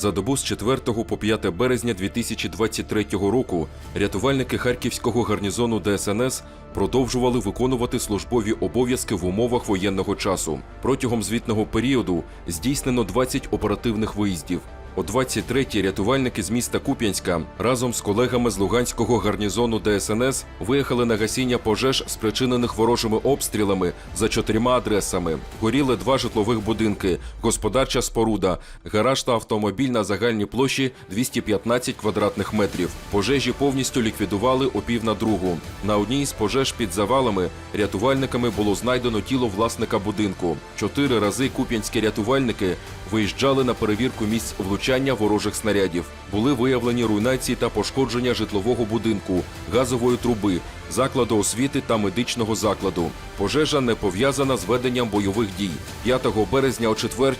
За добу з 4 по 5 березня 2023 року рятувальники харківського гарнізону ДСНС продовжували виконувати службові обов'язки в умовах воєнного часу. Протягом звітного періоду здійснено 20 оперативних виїздів. О 23-й рятувальники з міста Куп'янська разом з колегами з Луганського гарнізону ДСНС виїхали на гасіння пожеж, спричинених ворожими обстрілами за чотирма адресами. Горіли два житлових будинки, господарча споруда, гараж та автомобіль на загальній площі 215 квадратних метрів. Пожежі повністю ліквідували о пів на другу. На одній з пожеж під завалами рятувальниками було знайдено тіло власника будинку. Чотири рази куп'янські рятувальники виїжджали на перевірку місць влучання ворожих снарядів. Були виявлені руйнації та пошкодження житлового будинку, газової труби, закладу освіти та медичного закладу. Пожежа не пов'язана з веденням бойових дій. 5 березня о 4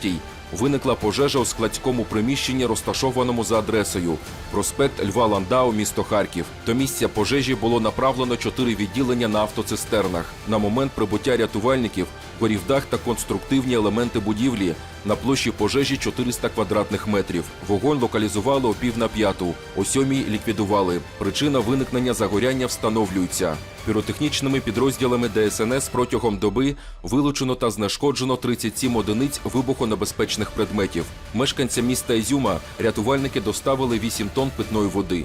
виникла пожежа у складському приміщенні, розташованому за адресою проспект Льва Ландау, місто Харків. До місця пожежі було направлено чотири відділення на автоцистернах. На момент прибуття рятувальників горів дах та конструктивні елементи будівлі на площі пожежі 400 квадратних метрів. Вогонь локалізували о пів на п'яту, о сьомій ліквідували. Причина виникнення загоряння встановлюється. Піротехнічними підрозділами ДСНС протягом доби вилучено та знешкоджено 37 одиниць вибухонебезпечних предметів. Мешканцям міста Ізюма рятувальники доставили 8 тонн питної води.